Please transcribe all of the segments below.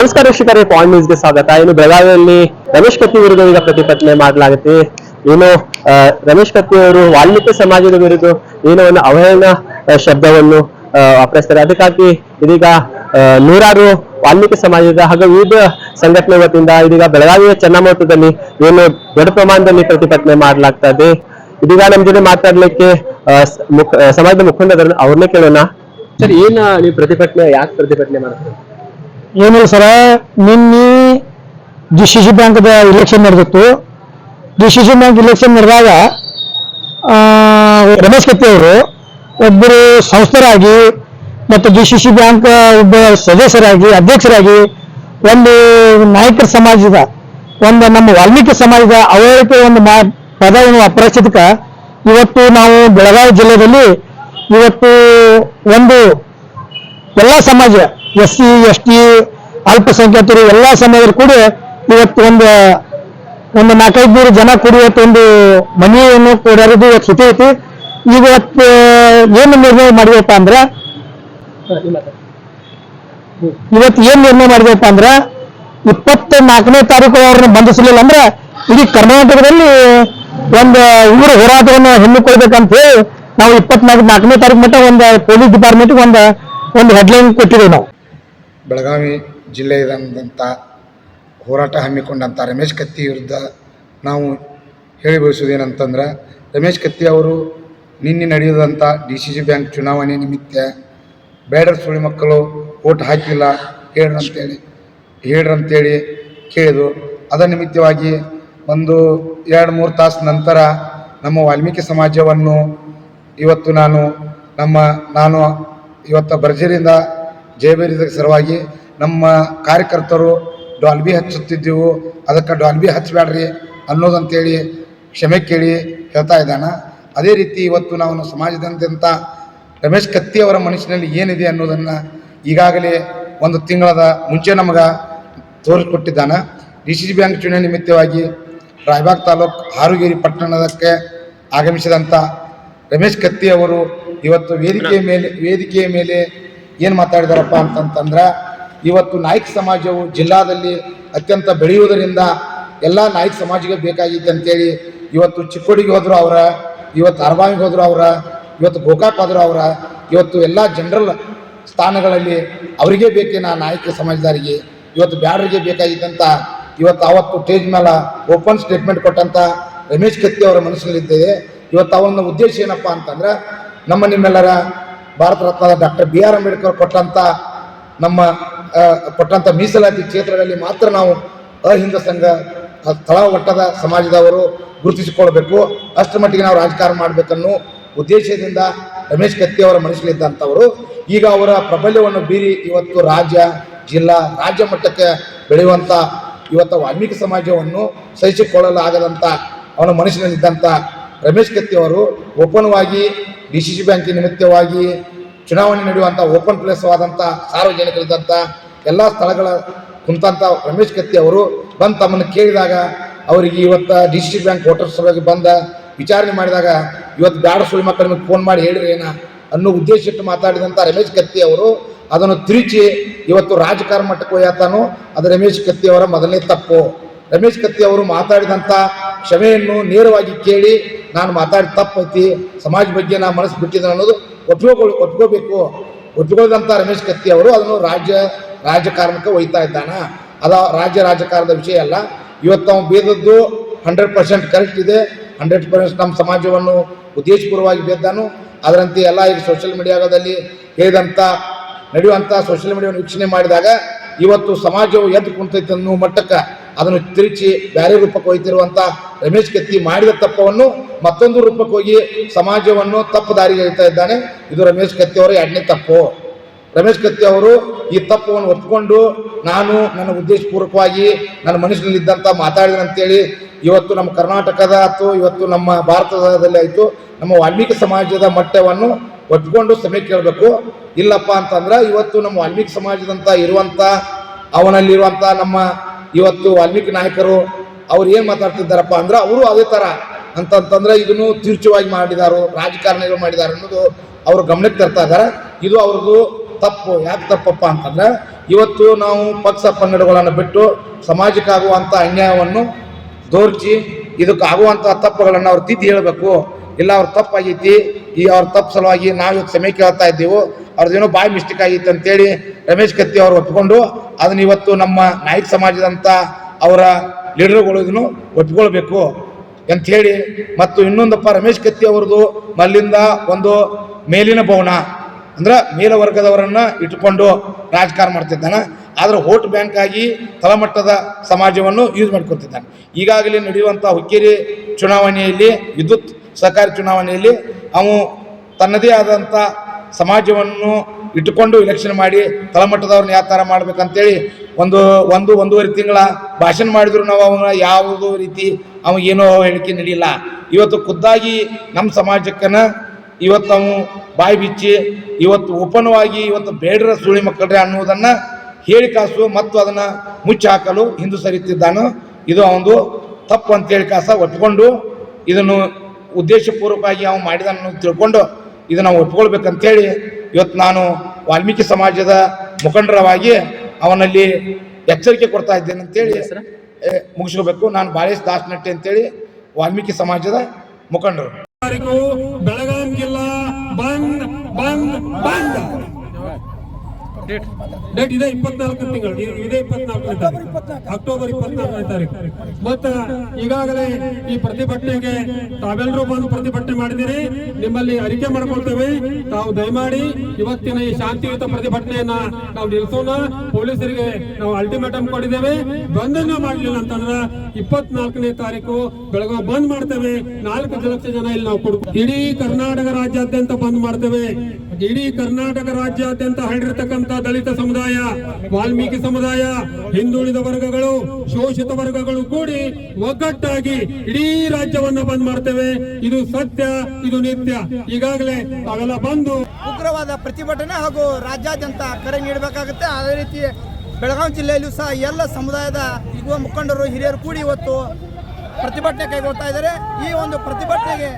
ನಮಸ್ಕಾರ ವೀಕ್ಷಕರೇ ಪಾಯಿಂಟ್ ನ್ಯೂಸ್ಗೆ ಸ್ವಾಗತ. ಇನ್ನು ಬೆಳಗಾವಿಯಲ್ಲಿ ರಮೇಶ್ ಕತ್ತಿ ವಿರುದ್ಧ ಈಗ ಪ್ರತಿಭಟನೆ ಮಾಡಲಾಗುತ್ತೆ. ಏನು ರಮೇಶ್ ಕತ್ತಿ ಅವರು ವಾಲ್ಮೀಕಿ ಸಮಾಜದ ವಿರುದ್ಧ ಏನೋ ಒಂದು ಅವಹೇಳನ ಶಬ್ದವನ್ನು ವಾಪರಿಸ್ತಾರೆ. ಅದಕ್ಕಾಗಿ ಇದೀಗ ನೂರಾರು ವಾಲ್ಮೀಕಿ ಸಮಾಜದ ಹಾಗೂ ವಿವಿಧ ಸಂಘಟನೆ ವತಿಯಿಂದ ಇದೀಗ ಬೆಳಗಾವಿಯ ಚನ್ನಮಠದಲ್ಲಿ ಏನು ದೊಡ್ಡ ಪ್ರಮಾಣದಲ್ಲಿ ಪ್ರತಿಭಟನೆ ಇದೆ. ಇದೀಗ ನಮ್ಮ ಜೊತೆ ಮಾತಾಡ್ಲಿಕ್ಕೆ ಸಮಾಜದ ಮುಖಂಡರನ್ನ ಅವ್ರನ್ನೇ ಕೇಳೋಣ. ಸರ್, ಏನ ನೀವು ಪ್ರತಿಭಟನೆ, ಯಾಕೆ ಪ್ರತಿಭಟನೆ ಮಾಡ್ತೀರಿ? ಏನಿಲ್ಲ ಸರ, ನಿನ್ನೆ ಡಿ ಸಿ ಸಿ ಬ್ಯಾಂಕ್ದ ಇಲೆಕ್ಷನ್ ನಡೆದಿತ್ತು. D C C bank election ನಡೆದಾಗ ರಮೇಶ್ ಕತ್ತಿ ಅವರು ಒಬ್ಬರು ಸಂಸ್ಥರಾಗಿ ಮತ್ತು ಡಿ ಸಿ ಸಿ ಬ್ಯಾಂಕ್ ಒಬ್ಬ ಸದಸ್ಯರಾಗಿ, ಅಧ್ಯಕ್ಷರಾಗಿ ಒಂದು ನಾಯಕರ ಸಮಾಜದ, ಒಂದು ನಮ್ಮ ವಾಲ್ಮೀಕಿ ಸಮಾಜದ ಅವಳಿಕೆ ಒಂದು ಮಾ ಪದವನ್ನು ಇವತ್ತು ನಾವು ಬೆಳಗಾವಿ ಜಿಲ್ಲೆಯಲ್ಲಿ ಇವತ್ತು ಒಂದು ಎಲ್ಲ ಸಮಾಜ ಎಸ್ ಸಿ, ಎಸ್ ಟಿ, ಅಲ್ಪಸಂಖ್ಯಾತರು ಎಲ್ಲ ಸಮಾಜರು ಕೂಡ ಇವತ್ತು ಒಂದು ಒಂದು ನಾಲ್ಕೈದು ನೂರು ಜನ ಕೂಡಿ ಇವತ್ತು ಒಂದು ಮನೆಯನ್ನು ಕೊಡೋದು ಇವತ್ತು ಸ್ಥಿತಿ ಐತಿ. ಇವತ್ತು ಏನು ನಿರ್ಣಯ ಮಾಡಿದಪ್ಪ ಅಂದ್ರೆ, ಇವತ್ತು ಏನ್ ನಿರ್ಣಯ ಮಾಡಿದಪ್ಪ ಅಂದ್ರೆ ಇಪ್ಪತ್ತ ನಾಲ್ಕನೇ ತಾರೀಕು ಅವ್ರನ್ನ ಬಂಧಿಸಲಿಲ್ಲ ಅಂದ್ರೆ, ಇಡೀ ಕರ್ನಾಟಕದಲ್ಲಿ ಒಂದು ಊರು ಹೋರಾಟವನ್ನು ಹಮ್ಮಿಕೊಳ್ಬೇಕಂತ ಹೇಳಿ ನಾವು ಇಪ್ಪತ್ನಾಲ್ಕು, ನಾಲ್ಕನೇ ತಾರೀಕು ಮಟ್ಟ ಒಂದು ಪೊಲೀಸ್ ಡಿಪಾರ್ಟ್ಮೆಂಟ್ಗೆ ಒಂದು ಒಂದು ಹೆಡ್ಲೈನ್ ಕೊಟ್ಟಿದ್ದೇವೆ ನಾವು. ಬೆಳಗಾವಿ ಜಿಲ್ಲೆಯದಂಥ ಹೋರಾಟ ಹಮ್ಮಿಕೊಂಡಂಥ ರಮೇಶ್ ಕತ್ತಿ ವಿರುದ್ಧ ನಾವು ಹೇಳಿ ಬಯಸುವುದೇನಂತಂದ್ರೆ ರಮೇಶ್ ಕತ್ತಿ ಅವರು ನಿನ್ನೆ ನಡೆಯದಂಥ ಡಿ ಸಿ ಸಿ ಬ್ಯಾಂಕ್ ಚುನಾವಣೆ ನಿಮಿತ್ತ ಬೇಡರ ಸುಳಿ ಮಕ್ಕಳು ಓಟ್ ಹಾಕಿಲ್ಲ ಹೇಳ್ರಂತೇಳಿ ಹೇಳ್ರಂತೇಳಿ ಕೇಳಿದು ಅದರ ನಿಮಿತ್ತವಾಗಿ ಒಂದು ಎರಡು ಮೂರು ತಾಸು ನಂತರ ನಮ್ಮ ವಾಲ್ಮೀಕಿ ಸಮಾಜವನ್ನು ಇವತ್ತು ನಾನು ನಮ್ಮ, ನಾನು ಇವತ್ತು ಭರ್ಜರಿಯಿಂದ ಜಯಬೇರಿದ ಸಲುವಾಗಿ ನಮ್ಮ ಕಾರ್ಯಕರ್ತರು ಡಾಲ್ಬಿ ಹಚ್ಚುತ್ತಿದ್ದೆವು. ಅದಕ್ಕೆ ಡಾಲ್ಬಿ ಹಚ್ಚಬೇಡ್ರಿ ಅನ್ನೋದಂತೇಳಿ ಕ್ಷಮೆ ಕೇಳಿ ಹೇಳ್ತಾ ಇದ್ದಾನೆ. ಅದೇ ರೀತಿ ಇವತ್ತು ನಾವು ಸಮಾಜದಂತ ರಮೇಶ್ ಕತ್ತಿ ಅವರ ಮನಸ್ಸಿನಲ್ಲಿ ಏನಿದೆ ಅನ್ನೋದನ್ನು ಈಗಾಗಲೇ ಒಂದು ತಿಂಗಳದ ಮುಂಚೆ ನಮಗೆ ತೋರಿಸ್ಕೊಟ್ಟಿದ್ದಾನೆ. ಡಿ ಸಿ ಸಿ ಬ್ಯಾಂಕ್ ಚುನಾವಣೆ ನಿಮಿತ್ತವಾಗಿ ರಾಯಬಾಗ್ ತಾಲೂಕು ಹಾರುಗೇರಿ ಪಟ್ಟಣದಕ್ಕೆ ಆಗಮಿಸಿದಂಥ ರಮೇಶ್ ಕತ್ತಿ ಅವರು ಇವತ್ತು ವೇದಿಕೆಯ ಮೇಲೆ ವೇದಿಕೆಯ ಮೇಲೆ ಏನು ಮಾತಾಡಿದಾರಪ್ಪ ಅಂತಂತಂದ್ರೆ, ಇವತ್ತು ನಾಯಕ್ ಸಮಾಜವು ಜಿಲ್ಲಾದಲ್ಲಿ ಅತ್ಯಂತ ಬೆಳೆಯುವುದರಿಂದ ಎಲ್ಲ ನಾಯಕ್ ಸಮಾಜಕ್ಕೆ ಬೇಕಾಗಿತ್ತು ಅಂತೇಳಿ, ಇವತ್ತು ಚಿಕ್ಕೋಡಿಗೆ ಹೋದ್ರು ಅವರ, ಇವತ್ತು ಅರ್ಬಾವಿಗೆ ಹೋದ್ರು ಅವರ, ಇವತ್ತು ಗೋಕಾಕ್ ಹೋದರು ಅವರ, ಇವತ್ತು ಎಲ್ಲ ಜನರಲ್ ಸ್ಥಾನಗಳಲ್ಲಿ ಅವರಿಗೆ ಬೇಕೇನ ನಾಯಕ ಸಮಾಜದಾರಿಗೆ, ಇವತ್ತು ಬ್ಯಾಡರಿಗೆ ಬೇಕಾಗಿದ್ದಂತ, ಇವತ್ತು ಅವತ್ತು ಸ್ಟೇಜ್ ಮೇಲೆ ಓಪನ್ ಸ್ಟೇಟ್ಮೆಂಟ್ ಕೊಟ್ಟಂತ ರಮೇಶ್ ಕತ್ತಿ ಅವರ ಮನಸ್ಸಿನಲ್ಲಿದ್ದೇವೆ ಇವತ್ತು ಅವನ ಉದ್ದೇಶ ಏನಪ್ಪ ಅಂತಂದ್ರೆ, ನಮ್ಮ ನಿಮ್ಮೆಲ್ಲರ ಭಾರತ ರತ್ನದ ಡಾಕ್ಟರ್ ಬಿ ಆರ್ ಅಂಬೇಡ್ಕರ್ ಕೊಟ್ಟಂತ ನಮ್ಮ ಕೊಟ್ಟಂಥ ಮೀಸಲಾತಿ ಕ್ಷೇತ್ರದಲ್ಲಿ ಮಾತ್ರ ನಾವು ಅಹಿಂದ ಸಂಘ ಸ್ಥಳ ತಳಮಟ್ಟದ ಸಮಾಜದವರು ಗುರುತಿಸಿಕೊಳ್ಬೇಕು. ಅಷ್ಟರ ಮಟ್ಟಿಗೆ ನಾವು ರಾಜಕಾರಣ ಮಾಡಬೇಕನ್ನೋ ಉದ್ದೇಶದಿಂದ ರಮೇಶ್ ಕತ್ತಿ ಅವರ ಮನಸ್ಸಲ್ಲಿದ್ದಂಥವರು ಈಗ ಅವರ ಪ್ರಬಲ್ಯವನ್ನು ಬೀರಿ ಇವತ್ತು ರಾಜ್ಯ, ಜಿಲ್ಲಾ, ರಾಜ್ಯ ಮಟ್ಟಕ್ಕೆ ಬೆಳೆಯುವಂಥ ಇವತ್ತು ವಾಲ್ಮೀಕಿ ಸಮಾಜವನ್ನು ಸಹಿಸಿಕೊಳ್ಳಲಾಗದಂಥ ಅವನ ಮನಸ್ಸಿನಲ್ಲಿದ್ದಂಥ ರಮೇಶ್ ಕತ್ತಿ ಅವರು ಓಪನ್ವಾಗಿ ಡಿ ಸಿ ಸಿ ನಿಮಿತ್ತವಾಗಿ ಚುನಾವಣೆ ನಡೆಯುವಂಥ ಓಪನ್ ಪ್ಲೇಸ್ ಆದಂಥ ಸಾರ್ವಜನಿಕರಿದ್ದಂಥ ಎಲ್ಲ ಸ್ಥಳಗಳ ಕುಂತಂಥ ರಮೇಶ್ ಕತ್ತಿ ಅವರು ಬಂದು ತಮ್ಮನ್ನು ಕೇಳಿದಾಗ ಅವರಿಗೆ ಇವತ್ತು D C C bank voter ಸಭೆಗೆ ಬಂದ ವಿಚಾರಣೆ ಮಾಡಿದಾಗ ಇವತ್ತು ಬ್ಯಾಡ ಸುಳಿ ಮಕ್ಕಳ ಫೋನ್ ಮಾಡಿ ಹೇಳಿರಿ ಏನ ಅನ್ನೋ ಉದ್ದೇಶ ಇಟ್ಟು ಮಾತಾಡಿದಂಥ ರಮೇಶ್ ಕತ್ತಿ ಅವರು ಅದನ್ನು ತಿರುಚಿ ಇವತ್ತು ರಾಜಕಾರಣ ಮಟ್ಟಕ್ಕೆ ಒಯ್ಯತಾನು ಅದು ರಮೇಶ್ ಕತ್ತಿ ಅವರ ಮೊದಲನೇ ತಪ್ಪು. ರಮೇಶ್ ಕತ್ತಿ ಅವರು ಮಾತಾಡಿದಂಥ ಕ್ಷಮೆಯನ್ನು ನೇರವಾಗಿ ಕೇಳಿ, ನಾನು ಮಾತಾಡಿದ ತಪ್ಪೈತಿ, ಸಮಾಜ ಬಗ್ಗೆ ನಾನು ಮನಸ್ಸು ಬಿಟ್ಟಿದ್ದೆ ಅನ್ನೋದು ಒಪ್ಪಿಕೊಳ್ಳ ಒಪ್ಕೋಬೇಕು ಒಪ್ಪಿಕೊಳ್ಳದಂಥ ರಮೇಶ್ ಕತ್ತಿ ಅವರು ಅದನ್ನು ರಾಜ್ಯ, ರಾಜಕಾರಣಕ್ಕೆ ಒಯ್ತಾ ಇದ್ದಾನ. ಅದ ರಾಜ್ಯ ರಾಜಕಾರಣದ ವಿಷಯ ಅಲ್ಲ. ಇವತ್ತು ನಾವು ಬೇದದ್ದು ಹಂಡ್ರೆಡ್ ಪರ್ಸೆಂಟ್ ಕರೆಕ್ಟ್ ಇದೆ. ಹಂಡ್ರೆಡ್ ಪರ್ಸೆಂಟ್ ನಮ್ಮ ಸಮಾಜವನ್ನು ಉದ್ದೇಶಪೂರ್ವವಾಗಿ ಬೇದ್ದಾನು ಅದರಂತೆ ಎಲ್ಲ ಈಗ ಸೋಷಿಯಲ್ ಮೀಡಿಯಾದಲ್ಲಿ ಹೇಳಿದಂಥ ನಡೆಯುವಂಥ ಸೋಷಿಯಲ್ ಮೀಡಿಯಾವನ್ನು ವೀಕ್ಷಣೆ ಮಾಡಿದಾಗ, ಇವತ್ತು ಸಮಾಜವು ಎದ್ದು ಕುಂತೈತೆ ಅನ್ನೋ ಮಟ್ಟಕ್ಕೆ ಅದನ್ನು ತಿರುಚಿ ಬೇರೆ ರೂಪಕ್ಕೆ ಒಯ್ತಿರುವಂಥ ರಮೇಶ್ ಕತ್ತಿ ಮಾಡಿದ ತಪ್ಪವನ್ನು ಮತ್ತೊಂದು ರೂಪಕ್ಕೆ ಹೋಗಿ ಸಮಾಜವನ್ನು ತಪ್ಪು ದಾರಿಗೆ ಹೇಳ್ತಾ ಇದ್ದಾನೆ. ಇದು ರಮೇಶ್ ಕತ್ತಿ ಅವರ ಎರಡನೇ ತಪ್ಪು. ರಮೇಶ್ ಕತ್ತಿ ಅವರು ಈ ತಪ್ಪವನ್ನು ಒಪ್ಪಿಕೊಂಡು ನಾನು ನನ್ನ ಉದ್ದೇಶಪೂರ್ವಕವಾಗಿ ನನ್ನ ಮನಸ್ಸಿನಲ್ಲಿದ್ದಂಥ ಮಾತಾಡಿದೆ ಅಂತೇಳಿ ಇವತ್ತು ನಮ್ಮ ಕರ್ನಾಟಕದ ಆಯ್ತು, ಇವತ್ತು ನಮ್ಮ ಭಾರತದಲ್ಲಿ ಆಯಿತು, ನಮ್ಮ ವಾಲ್ಮೀಕಿ ಸಮಾಜದ ಮಟ್ಟವನ್ನು ಒಪ್ಪಿಕೊಂಡು ಸಮಯ ಕೇಳಬೇಕು. ಇಲ್ಲಪ್ಪ ಅಂತಂದ್ರೆ ಇವತ್ತು ನಮ್ಮ ವಾಲ್ಮೀಕಿ ಸಮಾಜದಂತ ಇರುವಂತ, ಅವನಲ್ಲಿರುವಂತ ನಮ್ಮ ಇವತ್ತು ವಾಲ್ಮೀಕಿ ನಾಯಕರು ಅವ್ರು ಏನು ಮಾತಾಡ್ತಿದ್ದಾರಪ್ಪ ಅಂದ್ರೆ ಅವರು ಅದೇ ಥರ ಅಂತಂತಂದ್ರೆ ಇದನ್ನು ತೀರ್ಚವಾಗಿ ಮಾಡಿದಾರು, ರಾಜಕಾರಣಿಗಳು ಮಾಡಿದ್ದಾರೆ ಅನ್ನೋದು ಅವರು ಗಮನಕ್ಕೆ ತರ್ತಾ ಇದ್ದಾರೆ. ಇದು ಅವ್ರದ್ದು ತಪ್ಪು. ಯಾಕೆ ತಪ್ಪಪ್ಪ ಅಂತಂದ್ರೆ ಇವತ್ತು ನಾವು ಪಕ್ಷ ಪನ್ನಡಗಳನ್ನು ಬಿಟ್ಟು ಸಮಾಜಕ್ಕಾಗುವಂಥ ಅನ್ಯಾಯವನ್ನು ದೋರ್ಚಿ ಇದಕ್ಕೆ ಆಗುವಂಥ ತಪ್ಪುಗಳನ್ನು ಅವ್ರು ತಿದ್ದಿ ಹೇಳಬೇಕು. ಇಲ್ಲ, ಅವ್ರ ತಪ್ಪಾಗೈತಿ ಈ ಅವ್ರ ತಪ್ಪು ಸಲುವಾಗಿ ನಾವು ಇವತ್ತು ಸಮಯ ಕೇಳ್ತಾ ಇದ್ದೀವಿ ಅವ್ರದ್ದೇನೋ ಬಾಯಿ ಮಿಸ್ಟೇಕ್ ಆಗಿತ್ತು ಅಂತೇಳಿ ರಮೇಶ್ ಕತ್ತಿ ಅವರು ಒಪ್ಕೊಂಡು ಅದನ್ನ ಇವತ್ತು ನಮ್ಮ ನಾಯಕ ಸಮಾಜದಂಥ ಅವರ ಲೀಡರ್ಗಳು ಇದನ್ನು ಒಪ್ಕೊಳ್ಬೇಕು ಅಂತ ಹೇಳಿ ಮತ್ತು ಇನ್ನೊಂದಪ್ಪ ರಮೇಶ್ ಕತ್ತಿ ಅವ್ರದ್ದು ಮಲ್ಲಿಂದ ಒಂದು ಮೇಲಿನ ಭವನ ಅಂದ್ರೆ ಮೇಲವರ್ಗದವರನ್ನ ಇಟ್ಕೊಂಡು ರಾಜಕಾರಣ ಮಾಡ್ತಿದ್ದಾನೆ. ಆದ್ರೆ ಓಟ್ ಬ್ಯಾಂಕ್ ಆಗಿ ತಳಮಟ್ಟದ ಸಮಾಜವನ್ನು ಯೂಸ್ ಮಾಡ್ಕೊತಿದ್ದಾನೆ. ಈಗಾಗಲೇ ನಡೆಯುವಂಥ ಹುಕ್ಕೇರಿ ಚುನಾವಣೆಯಲ್ಲಿ ವಿದ್ಯುತ್ ಸಹಕಾರಿ ಚುನಾವಣೆಯಲ್ಲಿ ಅವು ತನ್ನದೇ ಆದಂಥ ಸಮಾಜವನ್ನು ಇಟ್ಟುಕೊಂಡು ಇಲೆಕ್ಷನ್ ಮಾಡಿ ತಳಮಟ್ಟದವ್ರನ್ನ ಯಾವ ಥರ ಮಾಡ್ಬೇಕಂತೇಳಿ ಒಂದು ಒಂದು, ಒಂದೂವರೆ ತಿಂಗಳ ಭಾಷಣ ಮಾಡಿದ್ರು ನಾವು ಅವನ ಯಾವುದೋ ರೀತಿ ಅವ ಏನೋ ಹೇಳಿಕೆ ನಡೆಯಲ್ಲ ಇವತ್ತು ಖುದ್ದಾಗಿ ನಮ್ಮ ಸಮಾಜಕ್ಕನ ಇವತ್ತು ನಾವು ಬಾಯಿ ಬಿಚ್ಚಿ, ಇವತ್ತು ಓಪನ್ವಾಗಿ ಇವತ್ತು ಬೇಡರ ಸುಳಿ ಮಕ್ಕಳ್ರೆ ಅನ್ನೋದನ್ನು ಹೇಳಿ ಕಾಸು ಮತ್ತು ಅದನ್ನು ಮುಚ್ಚಿ ಹಾಕಲು ಹಿಂದೂ ಸರಿತಿದ್ದಾನು ಇದು ಅವನು ತಪ್ಪು ಅಂತೇಳಿ ಕಾಸ ಒಪ್ಪಿಕೊಂಡು ಇದನ್ನು ಉದ್ದೇಶಪೂರ್ವಕವಾಗಿ ಅವನು ಮಾಡಿದನ್ನು ತಿಳ್ಕೊಂಡು ಇದನ್ನು ನಾವು ಒಪ್ಕೊಳ್ಬೇಕಂತೇಳಿ ಇವತ್ತು ನಾನು ವಾಲ್ಮೀಕಿ ಸಮಾಜದ ಮುಖಂಡರವಾಗಿ ಅವನಲ್ಲಿ ಎಚ್ಚರಿಕೆ ಕೊಡ್ತಾ ಇದ್ದೇನೆ ಅಂತೇಳಿ ಹೆಸರು? ಏ, ಮುಗಿಸ್ಕೋಬೇಕು. ನಾನು ಬಾಳೇಶ್ ದಾಸನಟ್ಟಿ ಅಂತೇಳಿ ವಾಲ್ಮೀಕಿ ಸಮಾಜದ ಮುಖಂಡರು. ಬೆಳಗಾವಿ ಬೆಳಗಾಂ ಜಿಲ್ಲಾ ಬಂದ್ ಬಂದ್ ಬಂದ್. ಡೇಟ್ ಇದೆ ಇಪ್ಪತ್ನಾಲ್ಕು ತಿಂಗಳು. ಇದು- ಇಪ್ಪತ್ನಾಲ್ಕನೇ ತಾರೀಕು ಅಕ್ಟೋಬರ್ ಇಪ್ಪತ್ನಾಲ್ಕನೇ ತಾರೀಕು. ಮತ್ತ ಈಗಾಗಲೇ ಈ ಪ್ರತಿಭಟನೆಗೆ ತಾವೆಲ್ಲರೂ ಬಂದು ಪ್ರತಿಭಟನೆ ಮಾಡಿದಿರಿ ನಿಮ್ಮಲ್ಲಿ ಅರಿಕೆ ಮಾಡ್ಕೊಳ್ತೇವೆ. ತಾವು ದಯಮಾಡಿ ಇವತ್ತಿನ ಈ ಶಾಂತಿಯುತ ಪ್ರತಿಭಟನೆಯನ್ನ ನಾವು ನಿಲ್ಲಿಸೋಣ ಪೊಲೀಸರಿಗೆ ನಾವು ಅಲ್ಟಿಮೇಟಮ್ ಕೊಟ್ಟಿದ್ದೇವೆ. ಬಂಧನ ಮಾಡಲಿಲ್ಲ ಅಂತಂದ್ರ ಇಪ್ಪತ್ನಾಲ್ಕನೇ ತಾರೀಕು ಬೆಳಗಾವಿ ಬಂದ್ ಮಾಡ್ತೇವೆ. ನಾಲ್ಕು ಲಕ್ಷ ಜನ ಇಲ್ಲಿ ನಾವು ಕೊಡ್ತೀವಿ ಇಡೀ ಕರ್ನಾಟಕ ರಾಜ್ಯಾದ್ಯಂತ ಬಂದ್ ಮಾಡ್ತೇವೆ. ಇಡೀ ಕರ್ನಾಟಕ ರಾಜ್ಯಾದ್ಯಂತ ಹರಡಿರ್ತಕ್ಕಂಥ ದಲಿತ ಸಮುದಾಯ, ವಾಲ್ಮೀಕಿ ಸಮುದಾಯ, ಹಿಂದುಳಿದ ವರ್ಗಗಳು, ಶೋಷಿತ ವರ್ಗಗಳು ಕೂಡಿ ಒಗ್ಗಟ್ಟಾಗಿ ಇಡೀ ರಾಜ್ಯವನ್ನ ಬಂದ್ ಮಾಡ್ತೇವೆ. ಇದು ಸತ್ಯ, ಇದು ನಿತ್ಯ. ಈಗಾಗಲೇ ಅವೆಲ್ಲ ಬಂದು ಉಗ್ರವಾದ ಪ್ರತಿಭಟನೆ ಹಾಗೂ ರಾಜ್ಯಾದ್ಯಂತ ಕರೆ ನೀಡಬೇಕಾಗುತ್ತೆ. ಅದೇ ರೀತಿ ಬೆಳಗಾವಿ ಜಿಲ್ಲೆಯಲ್ಲೂ ಸಹ ಎಲ್ಲ ಸಮುದಾಯದ ಯುವ ಮುಖಂಡರು, ಹಿರಿಯರು ಕೂಡಿ ಇವತ್ತು ಪ್ರತಿಭಟನೆ ಕೈಗೊಳ್ತಾ ಇದ್ದಾರೆ. ಈ ಒಂದು ಪ್ರತಿಭಟನೆಗೆ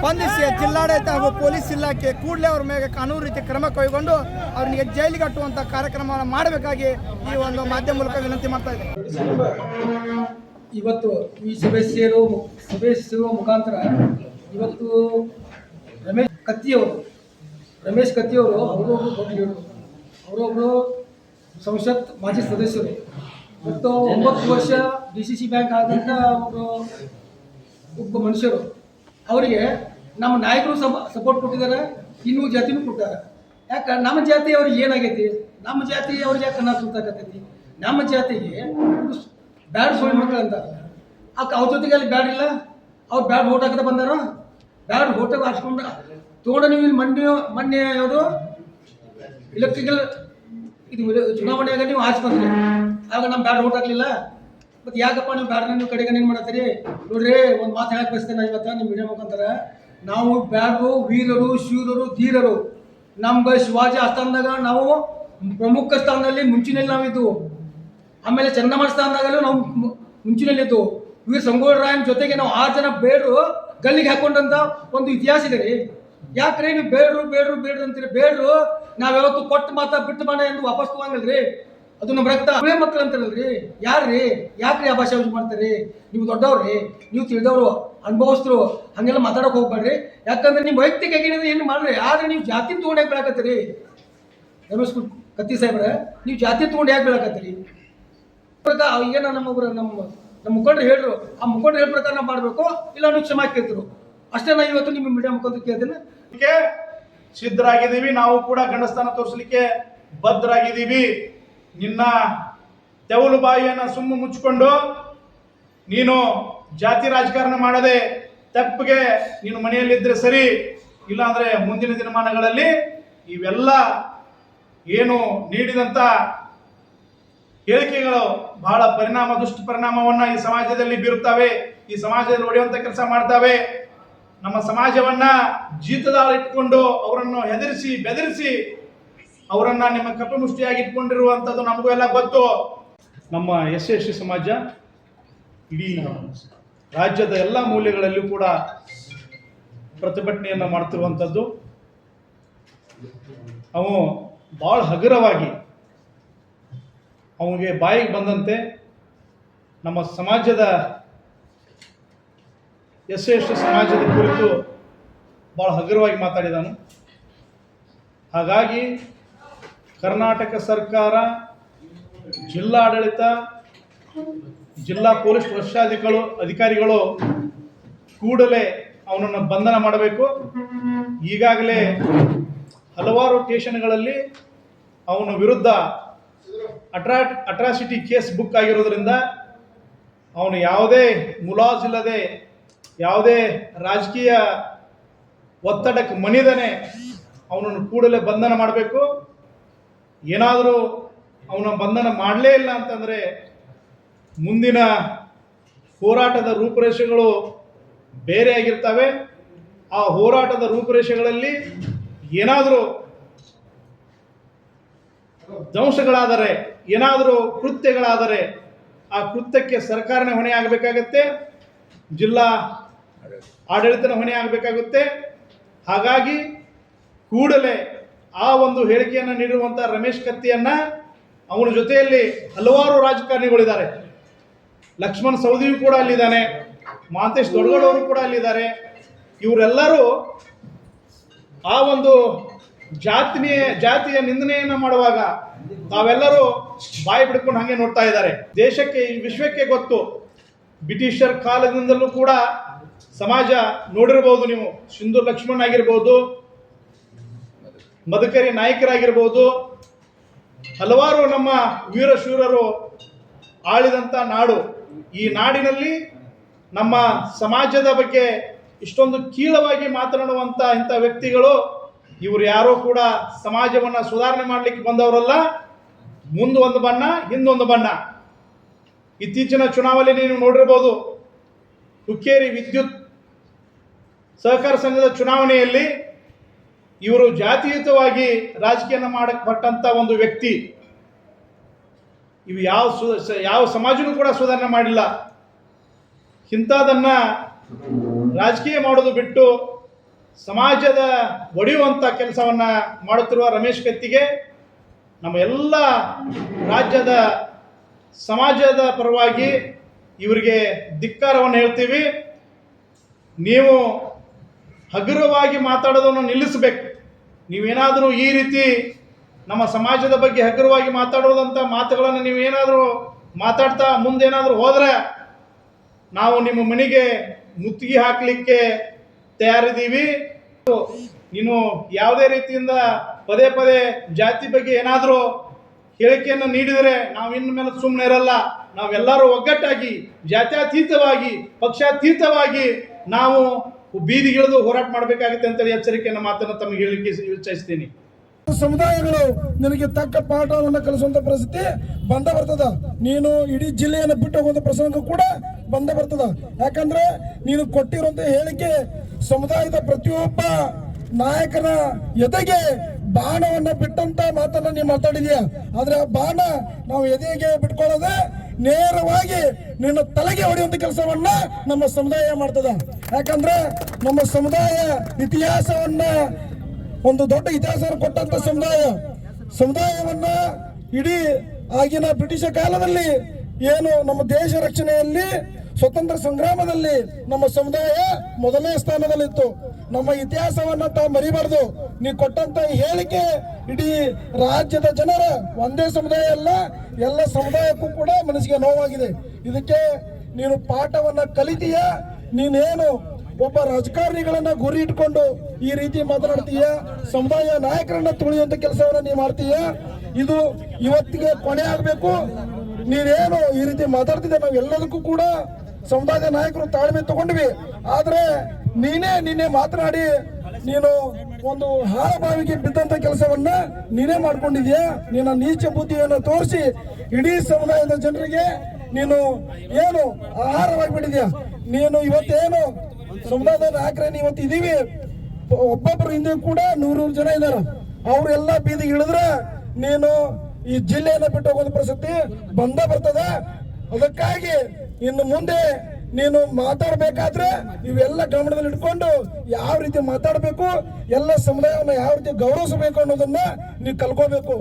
ಸ್ಪಂದಿಸಿ ಜಿಲ್ಲಾಡಳಿತ ಹಾಗೂ ಪೊಲೀಸ್ ಇಲಾಖೆ ಕೂಡಲೇ ಅವ್ರ ಮೇಲೆ ಕಾನೂನು ರೀತಿ ಕ್ರಮ ಕೈಗೊಂಡು ಅವರಿಗೆ ಜೈಲಿಗೆ ಕಟ್ಟುವಂಥ ಕಾರ್ಯಕ್ರಮವನ್ನು ಮಾಡಬೇಕಾಗಿ ಈ ಒಂದು ಮಾಧ್ಯಮ ಮೂಲಕ ವಿನಂತಿ ಮಾಡ್ತಾ ಇದೆ ಇವತ್ತು ಈ ಸದಸ್ಯರು ಸದಸ್ಯರು ಮುಖಾಂತರ ಇವತ್ತು ರಮೇಶ್ ಕತ್ತಿಯವರು ರಮೇಶ್ ಕತ್ತಿಯವರು ಅವರು ಒಬ್ಬರು ಅವರೊಬ್ಬರು ಸಂಸತ್ ಮಾಜಿ ಸದಸ್ಯರು. ಮತ್ತು ಒಂಬತ್ತು ವರ್ಷ ಡಿ ಸಿ ಸಿ ಬ್ಯಾಂಕ್ ಆದಂಥ ಒಬ್ಬರು ಒಬ್ಬ ಮನುಷ್ಯರು. ಅವರಿಗೆ ನಮ್ಮ ನಾಯಕರು ಸಪ ಸಪೋರ್ಟ್ ಕೊಟ್ಟಿದ್ದಾರೆ, ಇನ್ನೂ ಜಾತಿನೂ ಕೊಟ್ಟಾರೆ. ಯಾಕೆ, ನಮ್ಮ ಜಾತಿ ಅವ್ರಿಗೆ ಏನಾಗೈತಿ? ನಮ್ಮ ಜಾತಿ ಅವ್ರಿಗೆ ಯಾಕೆ ಕನ್ನಡ ಸುತ್ತಾಕತ್ತೈತಿ? ನಮ್ಮ ಜಾತಿಗೆ ಬ್ಯಾಡ್ ಸೋಲ್ ಮಕ್ಕಳು ಅಂತ ಅಕ್ಕ ಅವ್ರ ಜೊತೆಗೆ ಅಲ್ಲಿ ಬ್ಯಾಡ್ ಇಲ್ಲ? ಅವ್ರು ಬ್ಯಾಡ್ ಓಟ್ ಹಾಕದ ಬಂದಾರ? ಬ್ಯಾಡ್ ಓಟ್ ಹಾಕ್ಸ್ಕೊಂಡ ತೋಡ ನೀವು ಇಲ್ಲಿ ಮೊನ್ನೆ ಮೊನ್ನೆ ಯಾವುದು? ಇಲೆಕ್ಟ್ರಿಕಲ್ ಇದು ಚುನಾವಣೆಯಾಗ ನೀವು ಹಾಸ್ಪತ್ರೆ ಆಗ ನಮ್ಮ ಬ್ಯಾಡ್ ಓಟ್ ಹಾಕ್ಲಿಲ್ಲ? ಮತ್ತೆ ಯಾಕಪ್ಪ ನೀವು ಬ್ಯಾಡ್ ನೀವು ಕಡೆಗೆ ಏನು ಮಾಡತ್ತೀರಿ? ನೋಡ್ರಿ, ಒಂದು ಮಾತು ಹೇಳಕ್ಕೆ ಬಯಸ್ತೇನೆ ಇವತ್ತು ನಿಮ್ಮ ವಿಡಿಯೋ ಮುಖಾಂತರ. ನಾವು ಬ್ಯಾರರು ವೀರರು, ಶೂರರು, ಧೀರರು. ನಮ್ಮ ಶಿವಾಜಿ ಆಸ್ಥಾನದಾಗ ನಾವು ಪ್ರಮುಖ ಸ್ಥಾನದಲ್ಲಿ ಮುಂಚಿನಲ್ಲಿ ನಾವಿದ್ದು. ಆಮೇಲೆ ಚನ್ನಮ್ಮ ಸ್ಥಾನದಾಗಲೂ ನಾವು ಮು- ಮುಂಚಿನಲ್ಲಿದ್ದು. ವೀರ ಸಂಗೋಳ ರಾಯನ ಜೊತೆಗೆ ನಾವು ಆರು ಜನ ಬೇಡರು ಗಲ್ಲಿಗೆ ಹಾಕೊಂಡಂತ ಒಂದು ಇತಿಹಾಸ ಇದೆ ರೀ. ಯಾಕ್ರಿ ನೀವು ಬೇಡರು ಬೇಡ್ರು ಬೇಡ್ರು ಅಂತೀರಿ? ಬೇಡ್ರು ನಾವ್ ಯಾವತ್ತು ಕೊಟ್ಟು ಮಾತಾ ಬಿಟ್ಟು ಮಾಡ ಎಂದು ವಾಪಸ್ ತಗೊಂಗಲ್ರಿ ಅದು ನಮ್ಮ ರಕ್ತ. ಅವೇ ಮಕ್ಕಳು ಅಂತಾರಲ್ರಿ. ಯಾರ್ರಿ? ಯಾಕ್ರಿ ಆ ಭಾಷೆ ಯೂಸ್ ಮಾಡ್ತಾರ್ರಿ ನೀವು ದೊಡ್ಡವ್ರಿ. ನೀವು ತಿಳಿದವರು. ಅನುಭವಸ್ಥರು ಹಂಗೆಲ್ಲ ಮಾತಾಡೋಕೆ ಹೋಗ್ಬೇಡ್ರಿ. ಯಾಕಂದ್ರೆ ನಿಮ್ಮ ವೈಯಕ್ತಿಕ ಏನಿದೆ ಏನು ಮಾಡ್ರಿ? ಆದ್ರೆ ನೀವು ಜಾತಿ ತೊಗೊಂಡು ಯಾಕೆ ಬೆಳಕತ್ತೀರಿ? ಕತ್ತಿ ಸಾಹೇಬ್ರೆ, ನೀವು ಜಾತಿ ತೊಗೊಂಡು ಯಾಕೆ ಬೆಳಕತ್ತೀರಿ? ಪ್ರಕಾರ ಏನ ನಮ್ಮ ಒಬ್ರು, ನಮ್ಮ ನಮ್ಮ ಮುಖಂಡರು ಹೇಳ್ರು, ಆ ಮುಖಂಡರು ಹೇಳ ಪ್ರಕಾರ ನಾವು ಮಾಡಬೇಕು, ಇಲ್ಲ ನೀವು ಕ್ಷಮಾ ಕೇಳ್ತಿರು. ಅಷ್ಟೇ ನಾ ಇವತ್ತು ನಿಮ್ಮ ಮೀಡಿಯಾ ಮುಖಾಂತರ ಕೇಳ್ತೀನಿ. ಸಿದ್ಧರಾಗಿದ್ದೀವಿ, ನಾವು ಕೂಡ ಗಂಡಸ್ಥಾನ ತೋರಿಸಲಿಕ್ಕೆ ಬದ್ಧರಾಗಿದ್ದೀವಿ. ನಿನ್ನ ತೆವಲು ಬಾಯಿಯನ್ನು ಸುಮ್ಮ ಮುಚ್ಕೊಂಡು ನೀನು ಜಾತಿ ರಾಜಕಾರಣ ಮಾಡದೆ ತಪ್ಪಿಗೆ ನೀನು ಮನೆಯಲ್ಲಿದ್ದರೆ ಸರಿ, ಇಲ್ಲಾಂದರೆ ಮುಂದಿನ ದಿನಮಾನಗಳಲ್ಲಿ ಇವೆಲ್ಲ ಏನು ನೀಡಿದಂಥ ಹೇಳಿಕೆಗಳು ಬಹಳ ಪರಿಣಾಮ ದುಷ್ಪರಿಣಾಮವನ್ನ ಈ ಸಮಾಜದಲ್ಲಿ ಬೀರುತ್ತವೆ. ಈ ಸಮಾಜದಲ್ಲಿ ಹೊಡೆಯುವಂತ ಕೆಲಸ ಮಾಡ್ತವೆ. ನಮ್ಮ ಸಮಾಜವನ್ನ ಜೀತದಾಳ ಇಟ್ಕೊಂಡು ಅವರನ್ನು ಹೆದರಿಸಿ, ಬೆದರಿಸಿ ಅವರನ್ನು ನಿಮ್ಮ ಕಪಮುಷ್ಟಿಯಾಗಿ ಇಟ್ಕೊಂಡಿರುವಂಥದ್ದು ನಮಗೂ ಎಲ್ಲ ಗೊತ್ತು. ನಮ್ಮ ಎಸ್ ಎಸ್ ಸಮಾಜ ಇಡೀ ರಾಜ್ಯದ ಎಲ್ಲ ಮೂಲೆಗಳಲ್ಲೂ ಕೂಡ ಪ್ರತಿಭಟನೆಯನ್ನು ಮಾಡ್ತಿರುವಂಥದ್ದು. ಅವು ಭಾಳ ಹಗುರವಾಗಿ ಅವನಿಗೆ ಬಾಯಿಗೆ ಬಂದಂತೆ ನಮ್ಮ ಸಮಾಜದ ಎಸ್ ಎಸ್ ಸಮಾಜದ ಕುರಿತು ಭಾಳ ಹಗುರವಾಗಿ ಮಾತಾಡಿದನು. ಹಾಗಾಗಿ ಕರ್ನಾಟಕ ಸರ್ಕಾರ ಜಿಲ್ಲಾಡಳಿತ ಜಿಲ್ಲಾ ಪೊಲೀಸ್ ವರಿಷ್ಠಾಧಿಕಾರಿಗಳು, ಅಧಿಕಾರಿಗಳು ಕೂಡಲೇ ಅವನನ್ನು ಬಂಧನ ಮಾಡಬೇಕು. ಈಗಾಗಲೇ ಹಲವಾರು ಸ್ಟೇಷನ್ಗಳಲ್ಲಿ ಅವನ ವಿರುದ್ಧ ಅಟ್ರಾ, ಅಟ್ರಾಸಿಟಿ ಕೇಸ್ ಬುಕ್ ಆಗಿರೋದ್ರಿಂದ ಅವನು ಯಾವುದೇ ಮುಲಾಜಿಲ್ಲದೆ, ಯಾವುದೇ ರಾಜಕೀಯ ಒತ್ತಡಕ್ಕೆ ಮಣಿದನೆ ಅವನನ್ನು ಕೂಡಲೇ ಬಂಧನ ಮಾಡಬೇಕು. ಏನಾದರೂ ಅವನ ಬಂಧನ ಮಾಡಲೇ ಇಲ್ಲ ಅಂತಂದರೆ ಮುಂದಿನ ಹೋರಾಟದ ರೂಪುರೇಷೆಗಳು ಬೇರೆ ಆಗಿರ್ತವೆ. ಆ ಹೋರಾಟದ ರೂಪುರೇಷೆಗಳಲ್ಲಿ ಏನಾದರೂ ದಂಶಗಳಾದರೆ ಏನಾದರೂ ಕೃತ್ಯಗಳಾದರೆ ಆ ಕೃತ್ಯಕ್ಕೆ ಸರ್ಕಾರನೇ ಹೊಣೆ ಆಗಬೇಕಾಗತ್ತೆ, ಜಿಲ್ಲಾ ಆಡಳಿತನ ಹೊಣೆ ಆಗಬೇಕಾಗುತ್ತೆ. ಹಾಗಾಗಿ ಕೂಡಲೇ ಆ ಒಂದು ಹೇಳಿಕೆಯನ್ನು ನೀಡಿರುವಂಥ ರಮೇಶ್ ಕತ್ತಿಯನ್ನ ಅವನ ಜೊತೆಯಲ್ಲಿ ಹಲವಾರು ರಾಜಕಾರಣಿಗಳಿದ್ದಾರೆ. ಲಕ್ಷ್ಮಣ್ ಸೌಧಿಯೂ ಕೂಡ ಅಲ್ಲಿದ್ದಾನೆ, ಮಾಂತೇಶ್ ದೊಡ್ಡಗಡವರು ಕೂಡ ಅಲ್ಲಿದ್ದಾರೆ. ಇವರೆಲ್ಲರೂ ಆ ಒಂದು ಜಾತಿಯ ಜಾತಿಯ ನಿಂದನೆಯನ್ನ ಮಾಡುವಾಗ ತಾವೆಲ್ಲರೂ ಬಾಯಿ ಬಿಡ್ಕೊಂಡು ಹಾಗೆ ನೋಡ್ತಾ ಇದ್ದಾರೆ. ದೇಶಕ್ಕೆ, ಈ ವಿಶ್ವಕ್ಕೆ ಗೊತ್ತು. ಬ್ರಿಟಿಷರ್ ಕಾಲದಿಂದಲೂ ಕೂಡ ಸಮಾಜ ನೋಡಿರ್ಬೋದು ನೀವು. ಸಿಂಧು ಲಕ್ಷ್ಮಣ್ ಆಗಿರ್ಬೋದು ಮದಕರಿ ನಾಯಕರಾಗಿರ್ಬೋದು, ಹಲವಾರು ನಮ್ಮ ವೀರಶೂರರು ಆಳಿದಂಥ ನಾಡು. ಈ ನಾಡಿನಲ್ಲಿ ನಮ್ಮ ಸಮಾಜದ ಬಗ್ಗೆ ಇಷ್ಟೊಂದು ಕೀಳವಾಗಿ ಮಾತನಾಡುವಂಥ ಇಂಥ ವ್ಯಕ್ತಿಗಳು, ಇವರು ಯಾರೋ ಕೂಡ ಸಮಾಜವನ್ನು ಸುಧಾರಣೆ ಮಾಡಲಿಕ್ಕೆ ಬಂದವರಲ್ಲ. ಮುಂದೆ ಒಂದು ಬಣ್ಣ ಹಿಂದೊಂದು ಬಣ್ಣ. ಇತ್ತೀಚಿನ ಚುನಾವಣೆ ನೀವು ನೋಡಿರ್ಬೋದು, ಹುಕ್ಕೇರಿ ವಿದ್ಯುತ್ ಸಹಕಾರ ಸಂಘದ ಚುನಾವಣೆಯಲ್ಲಿ ಇವರು ಜಾತಿಯುತವಾಗಿ ರಾಜಕೀಯನ ಮಾಡಕ್ಕೆ ಹೊರಟಂಥ ಒಂದು ವ್ಯಕ್ತಿ. ಇವು ಯಾವ ಸು ಯಾವ ಸಮಾಜನೂ ಕೂಡ ಸುಧಾರಣೆ ಮಾಡಿಲ್ಲ. ಇಂಥದನ್ನ ರಾಜಕೀಯ ಮಾಡೋದು ಬಿಟ್ಟು ಸಮಾಜದ ಒಡೆಯುವಂಥ ಕೆಲಸವನ್ನ ಮಾಡುತ್ತಿರುವ ರಮೇಶ್ ಕತ್ತಿಗೆ ನಮ್ಮ ಎಲ್ಲ ರಾಜ್ಯದ ಸಮಾಜದ ಪರವಾಗಿ ಇವರಿಗೆ ಧಿಕ್ಕಾರವನ್ನು ಹೇಳ್ತೀವಿ. ನೀವು ಹಗುರವಾಗಿ ಮಾತಾಡೋದನ್ನು ನಿಲ್ಲಿಸಬೇಕು. ನೀವೇನಾದರೂ ಈ ರೀತಿ ನಮ್ಮ ಸಮಾಜದ ಬಗ್ಗೆ ಹಗುರವಾಗಿ ಮಾತಾಡೋದಂಥ ಮಾತುಗಳನ್ನು ನೀವು ಏನಾದರೂ ಮಾತಾಡ್ತಾ ಮುಂದೇನಾದರೂ ಹೋದರೆ ನಾವು ನಿಮ್ಮ ಮನೆಗೆ ಮುತ್ತಿಗೆ ಹಾಕಲಿಕ್ಕೆ ತಯಾರಿದ್ದೀವಿ. ನೀನು ಯಾವುದೇ ರೀತಿಯಿಂದ ಪದೇ ಪದೇ ಜಾತಿ ಬಗ್ಗೆ ಏನಾದರೂ ಹೇಳಿಕೆಯನ್ನು ನೀಡಿದರೆ ನಾವು ಇನ್ನು ಮೇಲೆ ಸುಮ್ಮನೆ ಇರಲ್ಲ. ನಾವೆಲ್ಲರೂ ಒಗ್ಗಟ್ಟಾಗಿ, ಜಾತ್ಯತೀತವಾಗಿ, ಪಕ್ಷಾತೀತವಾಗಿ ನಾವು ಬೀದಿಗಿಳಿದು ಹೋರಾಟ ಮಾಡಬೇಕಾಗುತ್ತೆ ಅಂತೇಳಿ ಎಚ್ಚರಿಕೆಯನ್ನು ಮಾತನ್ನು ತಮಗೆ ಹೇಳಿಕೆ ಇಚ್ಛಿಸ್ತೀನಿ ಸಮುದಾಯಗಳು ನಿನಗೆ ತಕ್ಕ ಪಾಠವನ್ನು ಕಲಿಸುವಂತ ಪರಿಸ್ಥಿತಿ ಬಂದ ಬರ್ತದ. ನೀನು ಇಡೀ ಜಿಲ್ಲೆಯನ್ನು ಬಿಟ್ಟು ಹೋಗುವಂತ ಪ್ರಸಂಗ ಕೂಡ ಬಂದ ಬರ್ತದ. ಯಾಕಂದ್ರೆ ನೀನು ಕೊಟ್ಟಿರುವಂತ ಹೇಳಿಕೆ ಸಮುದಾಯದ ಪ್ರತಿಯೊಬ್ಬ ನಾಯಕನ ಎದೆಗೆ ಬಾಣವನ್ನ ಬಿಟ್ಟಂತ ಮಾತನ್ನ ನೀವು ಮಾತಾಡಿದೀಯ? ಆದ್ರೆ ಆ ಬಾಣ ನಾವು ಎದೆಗೆ ಬಿಟ್ಕೊಳ್ಳೋದೆ ನೇರವಾಗಿ ನಿನ್ನ ತಲೆಗೆ ಹೊಡೆಯುವಂತ ಕೆಲಸವನ್ನ ನಮ್ಮ ಸಮುದಾಯ ಮಾಡ್ತದ. ಯಾಕಂದ್ರೆ ನಮ್ಮ ಸಮುದಾಯ ಇತಿಹಾಸವನ್ನ ಒಂದು ದೊಡ್ಡ ಇತಿಹಾಸ ಕೊಟ್ಟಂತ ಸಮುದಾಯ. ಸಮುದಾಯವನ್ನ ಇಡೀ ಆಗಿನ ಬ್ರಿಟಿಷ ಕಾಲದಲ್ಲಿ ಏನು ನಮ್ಮ ದೇಶ ರಕ್ಷಣೆಯಲ್ಲಿ, ಸ್ವತಂತ್ರ ಸಂಗ್ರಾಮದಲ್ಲಿ ನಮ್ಮ ಸಮುದಾಯ ಮೊದಲನೇ ಸ್ಥಾನದಲ್ಲಿತ್ತು. ನಮ್ಮ ಇತಿಹಾಸವನ್ನ ತಾವು ಮರಿಬಾರ್ದು. ನೀವು ಕೊಟ್ಟಂತ ಹೇಳಿಕೆ ಇಡೀ ರಾಜ್ಯದ ಜನರ ಒಂದೇ ಸಮುದಾಯ ಅಲ್ಲ, ಎಲ್ಲ ಸಮುದಾಯಕ್ಕೂ ಕೂಡ ಮನಸ್ಸಿಗೆ ನೋವಾಗಿದೆ. ಇದಕ್ಕೆ ನೀನು ಪಾಠವನ್ನ ಕಲಿತೀಯ, ನೀನೇನು ಒಬ್ಬ ರಾಜಕಾರಣಿಗಳನ್ನ ಗುರಿ ಇಟ್ಕೊಂಡು ಈ ರೀತಿ ಮಾತನಾಡ್ತೀಯ? ಸಮುದಾಯ ನಾಯಕರನ್ನ ತುಳಿಯುವಂತ ಕೆಲಸವನ್ನ ನೀವು ಮಾಡ್ತೀಯ? ಇದು ಇವತ್ತಿಗೆ ಕೊನೆ ಆಗ್ಬೇಕು. ನೀನೇನು ಈ ರೀತಿ ಮಾತಾಡ್ತಿದ್ದೆ ನಾವು ಎಲ್ಲದಕ್ಕೂ ಕೂಡ ಸಮುದಾಯದ ನಾಯಕರು ತಾಳ್ಮೆ ತಗೊಂಡ್ವಿ. ಆದ್ರೆ ನೀನೇ ನಿನ್ನೆ ಮಾತನಾಡಿ ನೀನು ಒಂದು ಹಾರಭಾವಿಗೆ ಬಿದ್ದಂತ ಕೆಲಸವನ್ನ ನೀನೇ ಮಾಡ್ಕೊಂಡಿದ್ಯಾ? ನಿನ್ನ ನೀಚ ಬುದ್ಧಿಯನ್ನು ತೋರಿಸಿ ಇಡೀ ಸಮುದಾಯದ ಜನರಿಗೆ ನೀನು ಏನು ಆಹಾರವಾಗಿ ಬಿಟ್ಟಿದ್ಯಾ? ನೀನು ಇವತ್ತೇನು ಸಮುದಾಯದ ನಾಯಕರೇನು ಇವತ್ತು ಇದೀವಿ. ಒಬ್ಬೊಬ್ಬರು ಹಿಂದೆ ಕೂಡ ನೂರೂರು ಜನ ಇದ್ದಾರೆ ಅವರೆಲ್ಲ ಬೀದಿ ಇಳಿದ್ರೆ ನೀನು ಈ ಜಿಲ್ಲೆಯನ್ನ ಬಿಟ್ಟು ಹೋಗೋದು ಪ್ರಸಕ್ತಿ ಬಂದ ಬರ್ತದೆ. ಅದಕ್ಕಾಗಿ ಇನ್ನು ಮುಂದೆ ನೀನು ಮಾತಾಡಬೇಕಾದ್ರೆ ಇವೆಲ್ಲ ಗಮನದಲ್ಲಿ ಇಟ್ಕೊಂಡು ಯಾವ ರೀತಿ ಮಾತಾಡಬೇಕು, ಎಲ್ಲ ಸಮುದಾಯವನ್ನು ಯಾವ ರೀತಿ ಗೌರವಿಸಬೇಕು ಅನ್ನೋದನ್ನ ನೀವು ಕಲ್ಕೋಬೇಕು.